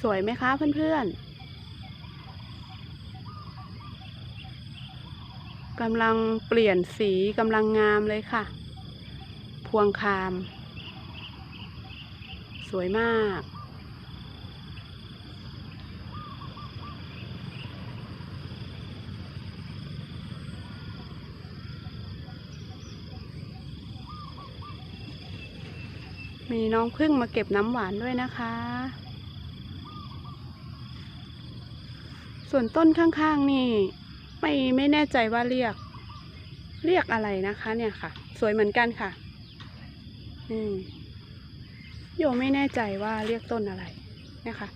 สวยไหมคะเพื่อนๆกำลังเปลี่ยนสีกำลังงามเลยค่ะ พวงคาม สวยมากมีน้องพึ่งมาเก็บน้ำหวานด้วยนะคะ ส่วนต้นข้างๆนี่ไม่ไม่แน่ใจว่าเรียก เรียกอะไรนะคะเนี่ยค่ะ สวยเหมือนกันค่ะอืมโยไม่แน่ใจว่าเรียกต้นอะไรนะคะ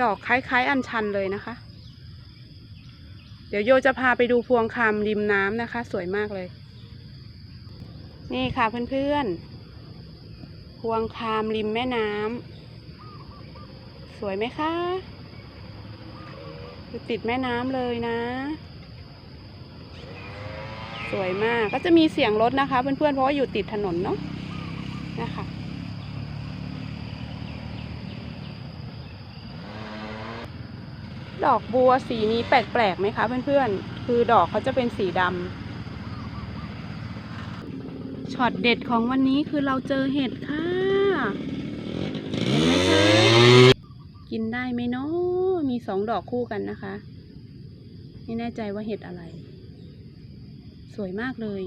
ดอกคล้ายๆ อัญชันเลยนะคะ เดี๋ยวโยจะพาไปดูพวงคามริมน้ำนะคะ สวยมากเลย นี่ค่ะเพื่อนๆ พวงคามริมแม่น้ำสวยไหมคะ ติดแม่น้ำเลยนะ สวยมากก็จะมีเสียงรถนะคะเพื่อนๆเพราะว่าอยู่ติดถนนเนาะนะคะดอกบัวสีนี้แปลกๆไหมคะเพื่อนๆ คือดอกเขาจะเป็นสีดำ ช็อตเด็ดของวันนี้คือเราเจอเห็ดค่ะ เห็นไหมคะ กินได้ไหมเนาะ มีสองดอกคู่กันนะคะ ไม่แน่ใจว่าเห็ดอะไร สวยมากเลย